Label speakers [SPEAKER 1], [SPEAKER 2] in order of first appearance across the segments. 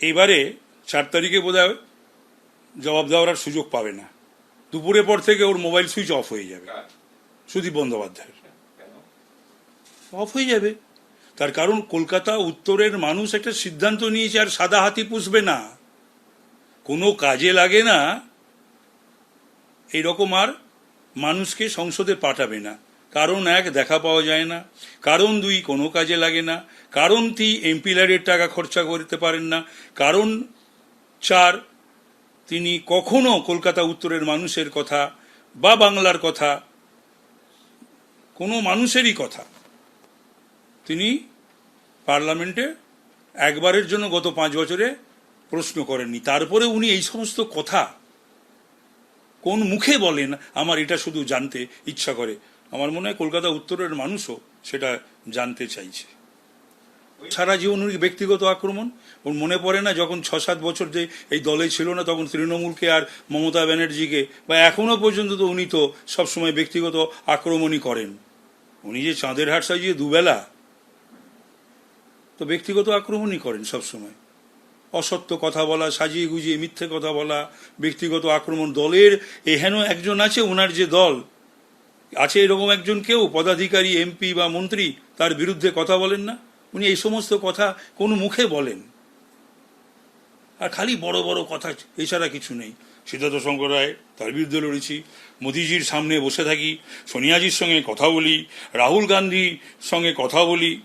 [SPEAKER 1] এইবারে চার তারিখে বোধ জবাব দেওয়ার আর সুযোগ পাবে না। দুপুরের পর থেকে ওর মোবাইল সুইচ অফ হয়ে যাবে। সুদীপ বন্দ্যোপাধ্যায়ের। অফ হয়ে যাবে। তার কারণ কলকাতা উত্তরের মানুষ একটা সিদ্ধান্ত নিয়েছে আর সাদা হাতি পুষবে না। কোনো কাজে লাগে না। এইরকম আর মানুষকে সংসদে পাঠাবে না। কারণ এক দেখা পাওয়া যায় না, কারণ দুই কোনো কাজে লাগে না, কারণ তিন এমপি ল্যাডের টাকা খরচা করতে পারেন না, কারণ চার তিনি কখনো কলকাতা উত্তরের মানুষের কথা বা বাংলার কথা, কোনো মানুষেরই কথা তিনি পার্লামেন্টে একবারের জন্য গত পাঁচ বছরে প্রশ্ন করেননি। তারপরে উনি এই সমস্ত কথা কোন মুখে বলেন, আমার এটা শুধু জানতে ইচ্ছা করে। আমার মনে হয় কলকাতা উত্তরের মানুষও সেটা জানতে চাইছে। সারা জীবন উনি ব্যক্তিগত আক্রমণ, ওর মনে পড়ে না যখন ছ সাত বছর যে এই দলে ছিল না তখন তৃণমূলকে আর মমতা ব্যানার্জিকে, বা এখনও পর্যন্ত তো উনি তো সবসময় ব্যক্তিগত আক্রমণই করেন। উনি যে চাঁদের হাট সাজিয়ে দুবেলা তো ব্যক্তিগত আক্রমণই করেন সবসময়। অসত্য কথা বলা, সাজিয়ে গুজিয়ে মিথ্যে কথা বলা, ব্যক্তিগত আক্রমণ, দলের এহেন একজন আছে ওনার যে দল আছে এরকম একজন কেউ? পদাধিকারী, এমপি বা মন্ত্রী তার বিরুদ্ধে কথা বলেন না? উনি এই সমস্ত কথা কোন মুখে বলেন। আর খালি বড় বড় কথা এছাড়া কিছু নেই। সিদ্ধার্থ শঙ্কর রায় তার বিরুদ্ধে লড়েছি। মোদিজির সামনে বসে থাকি। সোনিয়াজির সঙ্গে কথা বলি। রাহুল গান্ধীর সঙ্গে কথা বলি।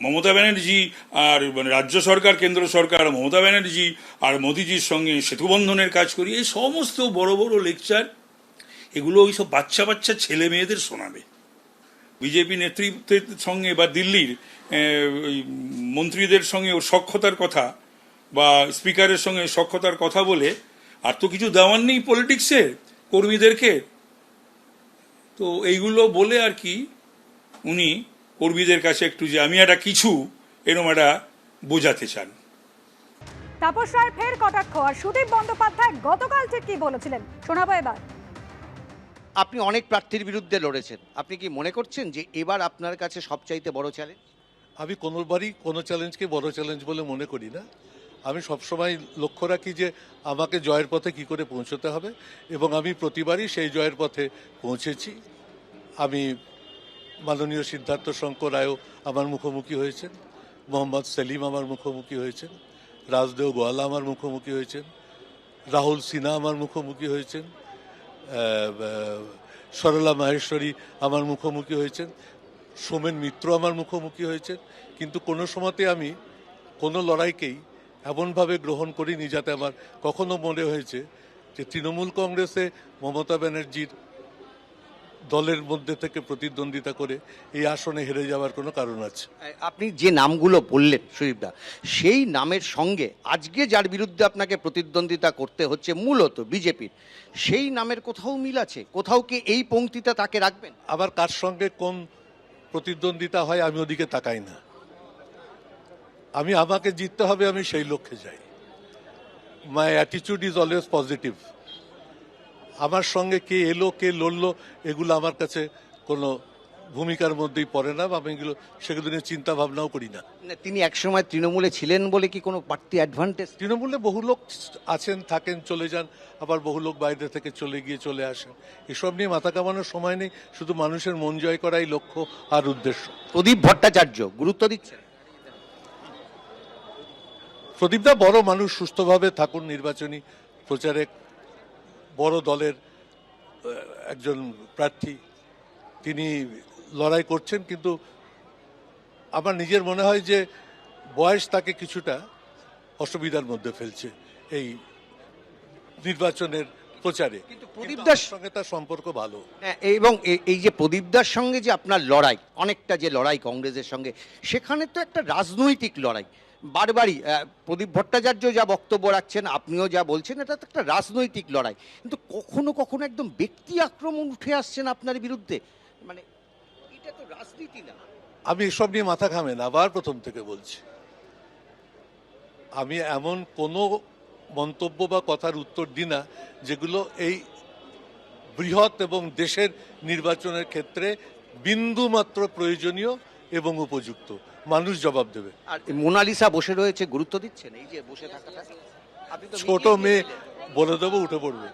[SPEAKER 1] মমতা ব্যানার্জি আর মানে রাজ্য সরকার, কেন্দ্র সরকার, মমতা ব্যানার্জি আর মোদিজির সঙ্গে সেতুবন্ধনের কাজ করি। এই সমস্ত বড় বড় লেকচার এগুলো ওই সব বাচ্চা বাচ্চা ছেলে মেয়েদের শোনাবে। বিজেপি নেতৃত্বের সঙ্গে বা দিল্লির মন্ত্রীদের সঙ্গে ওর সক্ষতার কথা বা স্পিকারের সঙ্গে সক্ষতার কথা বলে, আর তো কিছু দেওয়ার নেই পলিটিক্সে কর্মীদেরকে। তো এইগুলো বলে আর কি উনি কর্মীদের কাছে একটু যে আমি একটা কিছু এরম একটা বোঝাতে চান।
[SPEAKER 2] তাপস রায় ফের কটাক্ষ, আর সুদীপ বন্দ্যোপাধ্যায় গতকাল ঠিক কি বলেছিলেন? শোনাবো এবার।
[SPEAKER 3] আপনি অনেক প্রার্থীর বিরুদ্ধে লড়েছেন। আপনি কি মনে করছেন যে এবার আপনার কাছে সবচাইতে বড় চ্যালেঞ্জ
[SPEAKER 4] আমি কোনোবারই কোনো চ্যালেঞ্জকে বড় চ্যালেঞ্জ বলে মনে করি না। আমি সবসময় লক্ষ্য রাখি যে আমাকে জয়ের পথে কি করে পৌঁছতে হবে এবং আমি প্রতিবারই সেই জয়ের পথে পৌঁছেছি। আমি মাননীয় সিদ্ধার্থ শঙ্কর রায়ও আমার মুখোমুখি হয়েছেন। মোহাম্মদ সেলিম আমার মুখোমুখি হয়েছেন। রাজদেও গোয়ালা আমার মুখোমুখি হয়েছেন। রাহুল সিনহা আমার মুখোমুখি হয়েছেন। সরলা মাহেশ্বরী আমার মুখোমুখি হয়েছেন। সোমেন মিত্র আমার মুখোমুখি হয়েছেন। কিন্তু কোনো সময়তে আমি কোনো লড়াইকেই এমনভাবে গ্রহণ করিনি যাতে আমার কখনো মনে হয়েছে যে তৃণমূল কংগ্রেসে মমতা ব্যানার্জির দলের মধ্যে থেকে প্রতিদ্বন্দ্বিতা করে এই আসনে হেরে যাওয়ার কোনো কারণ আছে।
[SPEAKER 3] আপনি যে নামগুলো বললেন সুদীপদা সেই নামের সঙ্গে আজকে যার বিরুদ্ধে আপনাকে প্রতিদ্বন্দ্বিতা করতে হচ্ছে মূলত বিজেপির সেই নামের কোথাও মিল আছে? কোথাও কি এই পংক্তিটা তাকে রাখবেন?
[SPEAKER 4] আবার কার সঙ্গে কোন প্রতিদ্বন্দ্বিতা হয় আমি ওদিকে তাকাই না। আমি আমাকে জিততে হবে আমি সেই লক্ষ্যে যাই। মাই অ্যাটিচিউড ইজ অলওয়েজ পজিটিভ আমার সঙ্গে কে এলো কে লড়লো এগুলো আমার কাছে কোনো ভূমিকার মধ্যেই পড়ে না বা আমি এগুলো সেগুলো নিয়ে চিন্তা ভাবনাও করি না।
[SPEAKER 3] তিনি একসময় তৃণমূলে ছিলেন বলে কি কোনো বাড়তি অ্যাডভান্টেজ
[SPEAKER 4] তৃণমূলে বহু লোক আছেন থাকেন চলে যান আবার বহু লোক বাইরে থেকে চলে গিয়ে চলে আসেন। এসব নিয়ে মাথা কামানোর সময় নেই শুধু মানুষের মন জয় করাই লক্ষ্য আর উদ্দেশ্য।
[SPEAKER 3] প্রদীপ ভট্টাচার্য গুরুত্ব দিচ্ছেন?
[SPEAKER 4] প্রদীপদা বড় মানুষ সুস্থভাবে থাকুন নির্বাচনী প্রচারে বড় দলের একজন প্রার্থী। তিনি লড়াই করছেন কিন্তু আমার নিজের মনে হয় যে বয়স তাকে কিছুটা অসুবিধার মধ্যে ফেলছে এই নির্বাচনের প্রচারে।
[SPEAKER 3] কিন্তু প্রদীপ দাস-
[SPEAKER 4] সঙ্গে তার সম্পর্ক ভালো।
[SPEAKER 3] হ্যাঁ, এবং এই যে প্রদীপদার সঙ্গে যে আপনার লড়াই অনেকটা যে লড়াই কংগ্রেসের সঙ্গে সেখানে তো একটা রাজনৈতিক লড়াই। বারবারই প্রদীপ ভট্টাচার্য যা বক্তব্য রাখছেন, আপনিও যা বলছেন, এটা তো একটা রাজনৈতিক লড়াই। কিন্তু কখনো কখনো একদম ব্যক্তি আক্রমণ উঠে আসছেন আপনার বিরুদ্ধে। মানে এটা তো রাজনীতি না।
[SPEAKER 4] আমি এসব নিয়ে মাথা ঘামেন, আবার প্রথম থেকে বলছি। আমি এমন কোনো মন্তব্য বা কথার উত্তর দিই না, যেগুলো এই বৃহৎ এবং দেশের নির্বাচনের ক্ষেত্রে বিন্দুমাত্র প্রয়োজনীয় এবং উপযুক্ত। মানুষ জবাব দেবে।
[SPEAKER 3] আর মোনালিসা বসে রয়েছে গুরুত্ব দিচ্ছেন? এই যে বসে থাকাটা।
[SPEAKER 4] ছোট মেয়ে বলে দেবো উঠে পড়বে।